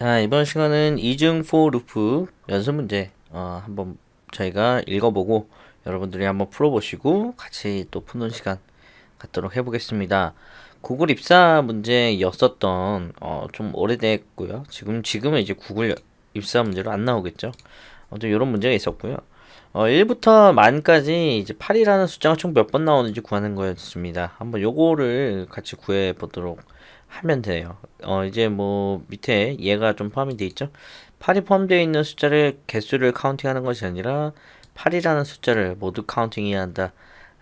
자, 이번 시간은 이중 for 루프 연습 문제 어, 한번 저희가 읽어보고 여러분들이 한번 풀어보시고 같이 또 푸는 시간 갖도록 해보겠습니다. 구글 입사 문제였었던 어, 좀 오래됐고요. 지금 지금은 이제 구글 입사 문제로 안 나오겠죠. 아무튼 이런 문제가 있었고요. 어, 1부터 만까지 이제 8이라는 숫자가 총 몇 번 나오는지 구하는 거였습니다. 한번 요거를 같이 구해 보도록 하면 돼요. 어, 이제 뭐 밑에 얘가 좀 포함이 돼 있죠. 8이 포함되어 있는 숫자를 개수를 카운팅하는 것이 아니라 8이라는 숫자를 모두 카운팅해야 한다.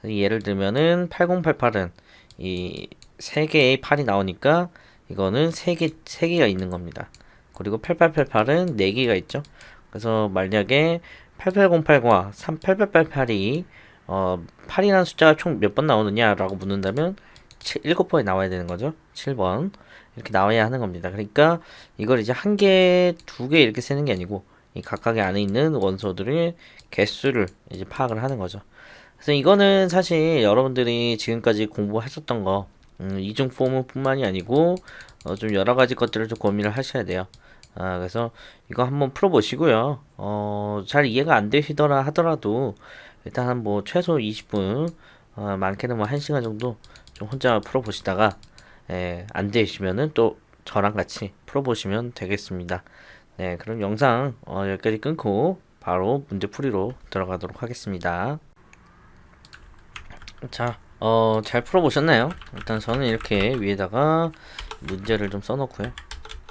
예를 들면은 8088은 이 세 개의 8이 나오니까 이거는 세 개, 세 개가 있는 겁니다. 그리고 8888은 네 개가 있죠. 그래서 만약에 88080과 38888이 어 8이라는 숫자가 총 몇 번 나오느냐라고 묻는다면 7, 7번이 나와야 되는 거죠. 7번. 이렇게 나와야 하는 겁니다. 그러니까 이걸 이제 한 개, 두 개 이렇게 세는 게 아니고 이 각각의 안에 있는 원소들의 개수를 이제 파악을 하는 거죠. 그래서 이거는 사실 여러분들이 지금까지 공부하셨던 거 음, 이중 포문뿐만이 아니고 어, 좀 여러 가지 것들을 좀 고민을 하셔야 돼요. 아, 그래서 이거 한번 풀어보시고요. 어, 잘 이해가 안 되시더라 하더라도 일단 한뭐 최소 20분, 어, 많게는 뭐 1시간 정도 좀 혼자 풀어보시다가 예, 안 되시면은 또 저랑 같이 풀어보시면 되겠습니다. 네, 그럼 영상 어, 여기까지 끊고 바로 문제 풀이로 들어가도록 하겠습니다. 자, 어, 잘 풀어보셨나요? 일단 저는 이렇게 위에다가 문제를 좀 써놓고요.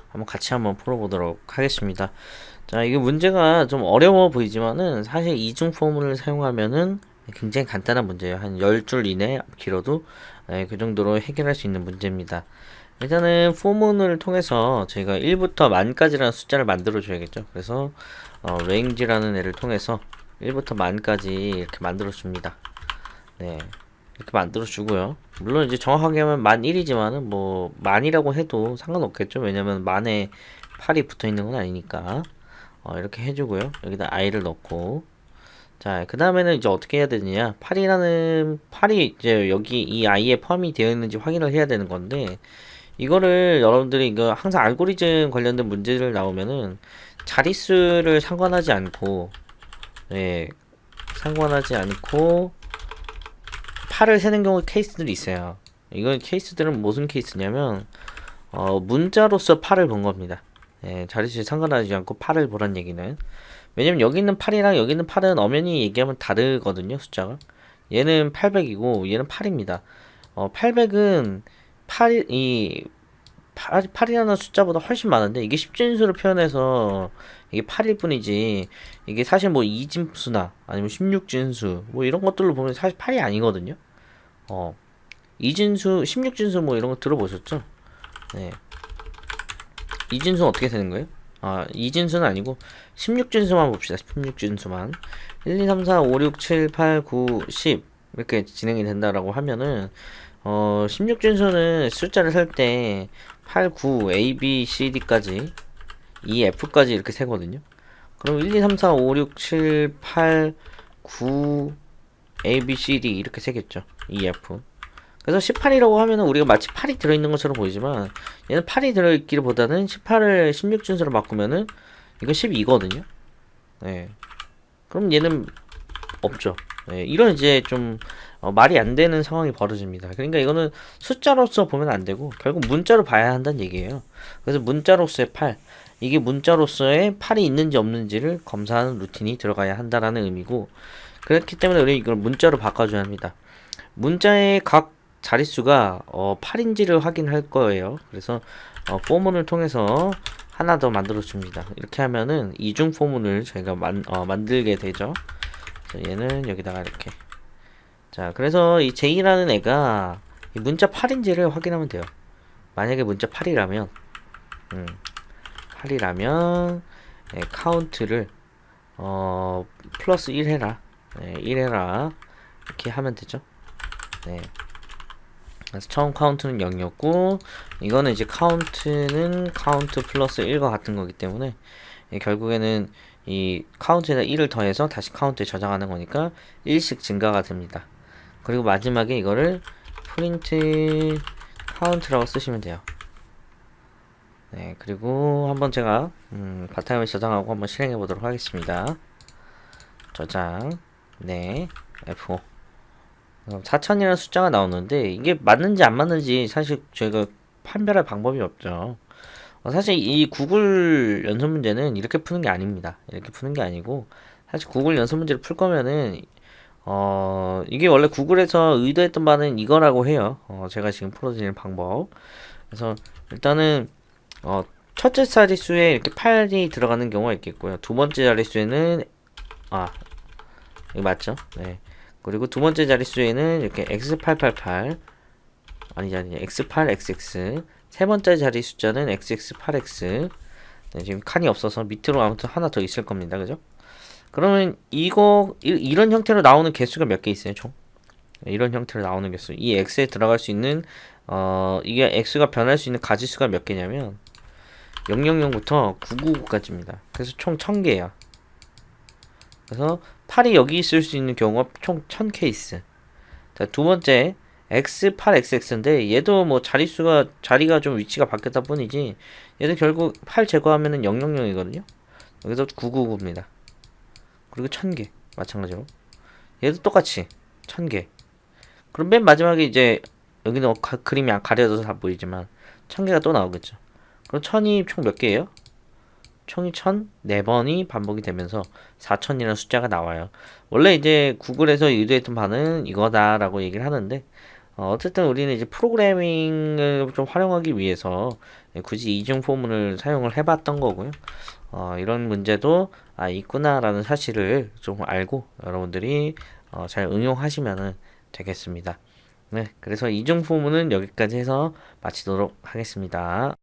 한번 같이 한번 풀어보도록 하겠습니다. 자, 이게 문제가 좀 어려워 보이지만은 사실 이중 포문을 사용하면은 굉장히 간단한 문제예요. 한 10줄 이내 길어도 네, 그 정도로 해결할 수 있는 문제입니다. 일단은 포문을 통해서 저희가 1부터 만까지라는 숫자를 만들어 줘야겠죠. 그래서 어, range라는 애를 통해서 1부터 만까지 이렇게 만들어 줍니다. 네. 이렇게 만들어 주고요. 물론 이제 정확하게 하면 만 1이지만은 뭐 만이라고 해도 상관없겠죠. 왜냐면 만에 8이 붙어 있는 건 아니니까. 어, 이렇게 해주고요. 여기다 i를 넣고. 자, 그 다음에는 이제 어떻게 해야 되느냐. 8이라는, 8이 이제 여기 이 i에 포함이 되어 있는지 확인을 해야 되는 건데, 이거를 여러분들이 이거 항상 알고리즘 관련된 문제를 나오면은 자릿수를 상관하지 않고, 네, 상관하지 않고, 8을 세는 경우 케이스들이 있어요. 이건 케이스들은 무슨 케이스냐면, 어, 문자로서 8을 본 겁니다. 예, 자릿수에 상관하지 않고 8을 보란 얘기는. 왜냐면 여기 있는 8이랑 여기 있는 8은 엄연히 얘기하면 다르거든요, 숫자가. 얘는 800이고 얘는 8입니다. 어, 800은 8, 이 8, 8이라는 숫자보다 훨씬 많은데 이게 10진수로 표현해서 이게 8일 뿐이지 이게 사실 뭐 2진수나 아니면 16진수 뭐 이런 것들로 보면 사실 8이 아니거든요. 어. 2진수, 16진수 뭐 이런 거 들어보셨죠? 네. 2진수는 어떻게 되는 거예요? 아, 2진수는 아니고 16진수만 봅시다. 16진수만. 1, 2, 3, 4, 5, 6, 7, 8, 9, 10 이렇게 진행이 된다라고 하면은 어, 16진수는 숫자를 셀 때 8, 9, A, B, C, D까지 E, F까지 이렇게 세거든요. 그럼 1, 2, 3, 4, 5, 6, 7, 8, 9, A, B, C, D 이렇게 세겠죠. E, F. 그래서 18이라고 하면은 우리가 마치 8이 들어있는 것처럼 보이지만 얘는 8이 들어있기보다는 18을 16준수로 바꾸면은 이거 12거든요. 네. 그럼 얘는 없죠. 네. 이런 이제 좀 어, 말이 안 되는 상황이 벌어집니다. 그러니까 이거는 숫자로서 보면 안 되고 결국 문자로 봐야 한다는 얘기예요. 그래서 문자로서의 8 이게 문자로서의 8이 있는지 없는지를 검사하는 루틴이 들어가야 한다라는 의미고 그렇기 때문에 우리 이걸 문자로 바꿔줘야 합니다. 문자의 각 자릿수가 어, 8인지를 확인할 거예요. 그래서 어, 포문을 통해서 하나 더 만들어 줍니다. 이렇게 하면은 이중 포문을 저희가 만, 어, 만들게 되죠. 얘는 여기다가 이렇게 자 그래서 이 J라는 애가 이 문자 8인지를 확인하면 돼요. 만약에 문자 8이라면 음, 8이라면 네, 카운트를 어 플러스 1 해라 네, 1 해라 이렇게 하면 되죠. 네. 그래서 처음 카운트는 0이었고 이거는 이제 카운트는 카운트 플러스 1과 같은 거기 때문에 예, 결국에는 이 카운트에다 1을 더해서 다시 카운트에 저장하는 거니까 1씩 증가가 됩니다. 그리고 마지막에 이거를 프린트 카운트라고 쓰시면 돼요. 네, 그리고 한번 제가 음, 바탕화면 저장하고 한번 실행해 보도록 하겠습니다. 저장, 네, F5. 4천이라는 숫자가 나오는데 이게 맞는지 안 맞는지 사실 저희가 판별할 방법이 없죠. 어, 사실 이 구글 연습 문제는 이렇게 푸는 게 아닙니다. 이렇게 푸는 게 아니고 사실 구글 연습 문제를 풀 거면은 어 이게 원래 구글에서 의도했던 바는 이거라고 해요. 어 제가 지금 풀어드리는 방법. 그래서 일단은 어 첫째 자릿수에 이렇게 8이 들어가는 경우가 있겠고요. 두 번째 자릿수에는 아 이거 맞죠? 네. 그리고 두 번째 자릿수에는 이렇게 x888 아니지 아니지 x8xx 세 번째 자리 숫자는 xx8x 네, 지금 칸이 없어서 밑으로 아무튼 하나 더 있을 겁니다. 그죠? 그러면 이거 이, 이런 형태로 나오는 개수가 몇 개 있어요, 총? 네, 이런 형태로 나오는 개수. 이 x에 들어갈 수 있는 어 이게 x가 변할 수 있는 가지수가 몇 개냐면 000부터 999까지입니다. 그래서 총 1000개예요. 그래서 8이 여기 있을 수 있는 경우가 총 1000케이스. 자, 두 번째 x8xx인데 얘도 뭐 자릿수가 자리가 좀 위치가 바뀌었다 뿐이지 얘도 결국 8 제거하면은 000이거든요. 여기서 999입니다. 그리고 1000개 마찬가지로 얘도 똑같이 1000개. 그럼 맨 마지막에 이제 여기는 가, 그림이 안 가려져서 다 보이지만 1000개가 또 나오겠죠. 그럼 1000이 총 몇 개예요? 총이 1000 4번이 반복이 되면서 4000이라는 숫자가 나와요. 원래 이제 구글에서 의도했던 바는 이거다라고 얘기를 하는데 어, 어쨌든 우리는 이제 프로그래밍을 좀 활용하기 위해서 굳이 이중 포문을 사용을 해봤던 거고요. 어, 이런 문제도 아 있구나라는 사실을 좀 알고 여러분들이 어, 잘 응용하시면 되겠습니다. 네, 그래서 이중 포문은 여기까지 해서 마치도록 하겠습니다.